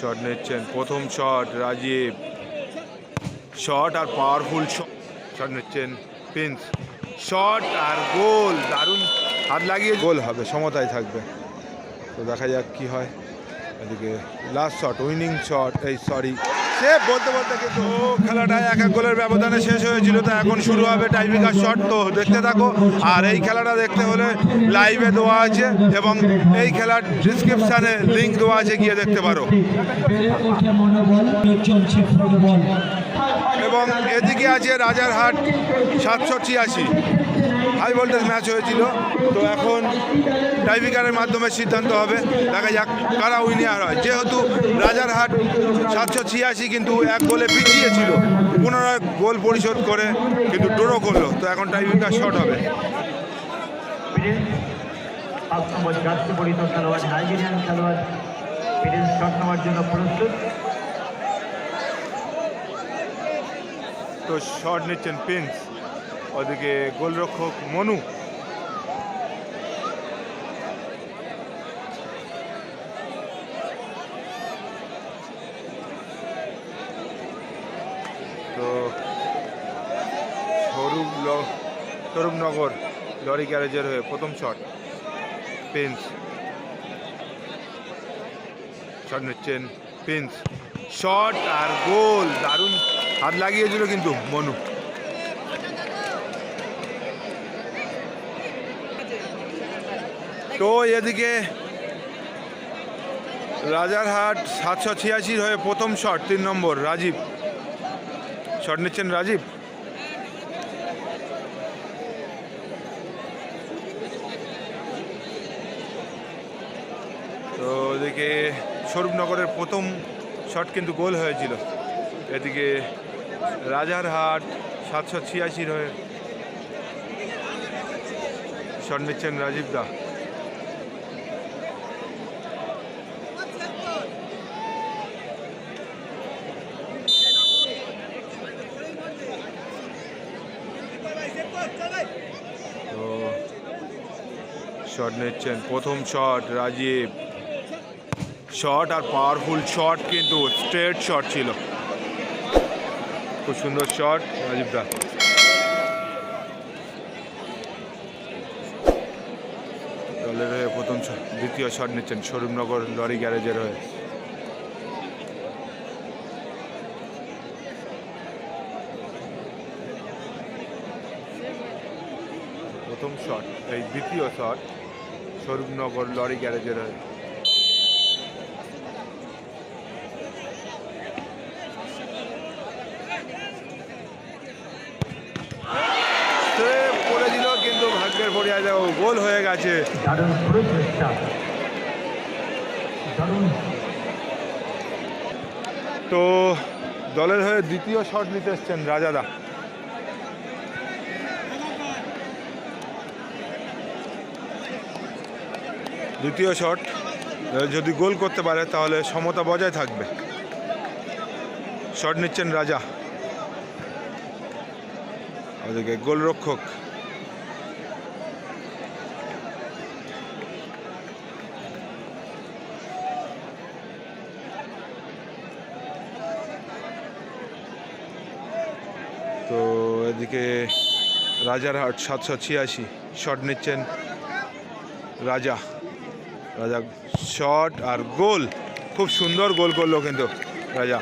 Shot নিচ্ছেন। প্রথম shot Rajib. Shot আর পাওয়ারফুল শট নিচ্ছেন প্রিন্স শট আর গোল দারুণ। হাত লাগিয়ে গোল হবে, সমতায় থাকবে। তো দেখা যাক কি হয়। এদিকে লাস্ট শট উইনিং শট এই সরি সে বলতে বলতে কিন্তু খেলাটা এক এক গোলের ব্যবধানে শেষ হয়েছিল, তো এখন শুরু হবে টাইমিকার শট, তো দেখতে থাকো। আর এই খেলাটা দেখতে হলে লাইভে দেওয়া আছে এবং এই খেলার ডিসক্রিপশানে লিঙ্ক দেওয়া আছে, গিয়ে দেখতে পারো। এবং এদিকে আছে রাজারহাট সাতশো ছিয়াশি হাই ভোল্টেজ ম্যাচ হয়েছিল। তো এখন টাইব্রেকারের মাধ্যমে সিদ্ধান্ত হবে। দেখা যাক কারা উইনিয়ার হয়। যেহেতু রাজারহাট সাতশো ছিয়াশি কিন্তু এক গোলে পিছিয়ে ছিল পুনরায় গোল পরিশোধ করে কিন্তু ড্র করল। তো এখন টাইব্রেকার শট হবে। তো শট নিচ্ছেন প্রিন্স ওদিকে গোলরক্ষক মনু। তো লরি গ্যারেজের হয়ে প্রথম শট, পেন্স। শট নিচ্ছেন পেন্স। শট আর গোল, দারুণ হাত লাগিয়েছিল কিন্তু মনু। তো এদিকে রাজারহাট সাতশো ছিয়াশির হয়ে প্রথম শট, তিন নম্বর রাজীব। শট নিচ্ছেন রাজীব। তো ওদিকে স্বরূপনগরের প্রথম শট কিন্তু গোল হয়েছিল। এদিকে রাজারহাট সাতশো ছিয়াশির হয়ে শট নিচ্ছেন রাজীব দা। শট নিচ্ছেন। প্রথম শট রাজীব। শট আর পাওয়ারফুল শট কিন্তু স্ট্রেট শট ছিল। খুব সুন্দর শট রাজীব দা দলের হয়ে প্রথম দ্বিতীয় শট নিচ্ছেন স্বরূপনগর লরি গ্যারেজের হয়ে। প্রথম শট এই দ্বিতীয় শট স্বরূপনগর লরি গ্যারেজের দিল কিন্তু ভাগ্যের দেখো গোল হয়ে গেছে। তো দলের হয়ে দ্বিতীয় শট নিতে এসছেন রাজাদা। দ্বিতীয় শট। যদি গোল করতে পারে, তাহলে সমতা বজায় থাকবে। শট নিচ্ছেন রাজা। ওদিকে গোলরক্ষক। তো এদিকে রাজারহাট সাতশো ছিয়াশি। শট নিচ্ছেন রাজা। রাজা শট আর গোল। খুব সুন্দর গোল করল কিন্তু রাজা।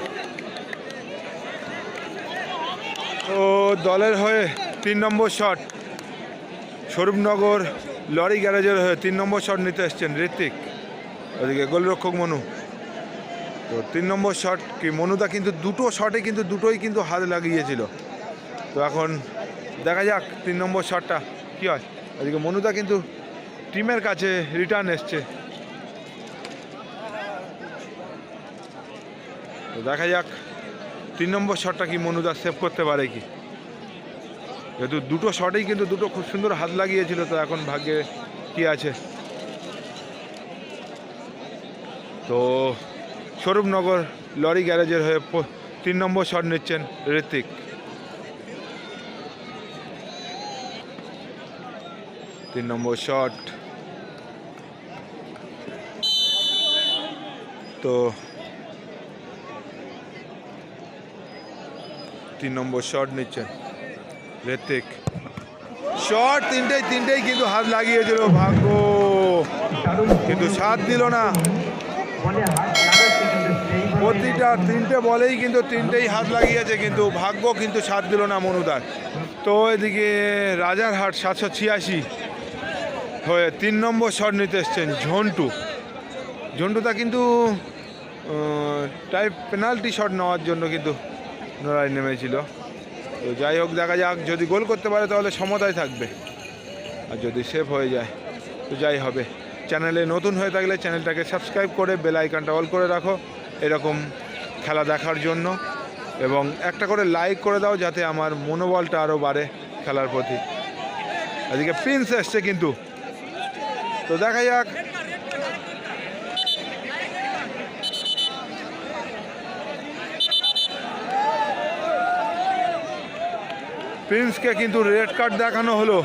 ও, দলের হয়ে তিন নম্বর শট। স্বরূপনগর লরি গ্যারেজের হয়ে তিন নম্বর শট নিতে এসছেন ঋত্বিক। ওদিকে গোলরক্ষক মনু। তো তিন নম্বর শট কি মনুদা কিন্তু দুটো শটে কিন্তু দুটোই কিন্তু হাত লাগিয়েছিল। তো এখন দেখা যাক তিন নম্বর শটটা কী হয়। ওদিকে মনুদা কিন্তু টিমের কাছে রিটার্ন এসছে। তো দেখা যাক, তিন নম্বর শটটা কি মনুদা সেভ করতে পারে কি? যেহেতু দুটো শটেই কিন্তু দুটো খুব সুন্দর হাত লাগিয়েছিল, তো এখন ভাগ্যে কি আছে? তো স্বরূপনগর লরি গ্যারেজের হয়ে তিন নম্বর শট নিচ্ছেন ঋত্বিক। তিন নম্বর শট তো তিন নম্বর শট নিচ্ছেন ঋত্বিক। শট তিনটেই তিনটেই কিন্তু হাত লাগিয়েছিল, ভাগ্য। কিন্তু সাথ দিল না। প্রতিটা তিনটে বলেই কিন্তু তিনটেই হাত লাগিয়েছে, কিন্তু ভাগ্য কিন্তু সাথ দিল না মনুদার তো এদিকে রাজারহাট সাতশো ছিয়াশি হয়ে তিন নম্বর শট নিতে এসছেন ঝন্টু। ঝন্টুটা কিন্তু টাইপ পেনাল্টি শট নেওয়ার জন্য কিন্তু লড়াই নেমেছিল। তো যাই হোক, দেখা যাক, যদি গোল করতে পারে তাহলে সমতায় থাকবে। আর যদি সেভ হয়ে যায়, তো যাই হবে। চ্যানেলে নতুন হয়ে থাকলে চ্যানেলটাকে সাবস্ক্রাইব করে বেল আইকনটা অল করে রাখো। এরকম খেলা দেখার জন্য। এবং একটা করে লাইক করে দাও, যাতে আমার মনোবলটা আরও বাড়ে খেলার প্রতি। এদিকে প্রিন্স এসছে কিন্তু। তো দেখা যাক প্রিন্সকে কিন্তু রেড কার্ড দেখানো হলো।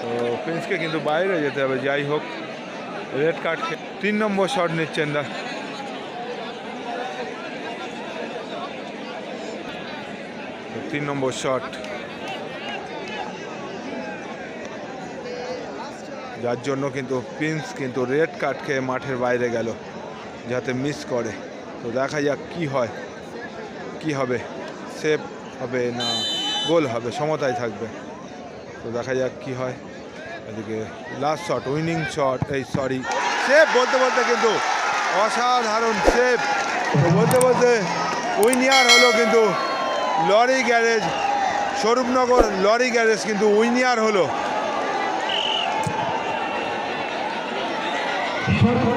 তো প্রিন্সকে কিন্তু বাইরে যেতে হবে, যাই হোক, রেড কার্ড তিন নম্বর শট নিচ্ছেন দা। তিন নম্বর শট। যার জন্য কিন্তু প্রিন্স কিন্তু রেড কার্ড খেয়ে মাঠের বাইরে গেল, যাতে মিস করে। তো দেখা যাক কি হয়, কি হবে সেভ হবে না গোল হবে, সমতায় থাকবে। তো দেখা যাক কি হয়। এদিকে লাস্ট শট উইনিং শট এই সরি সেভ বলতে বলতে কিন্তু অসাধারণ সেভ বলতে বলতে উইনিয়ার হলো কিন্তু lorry garage Swarupnagar lorry garage কিন্তু উইনিয়ার হলো। স্বর্ণনগর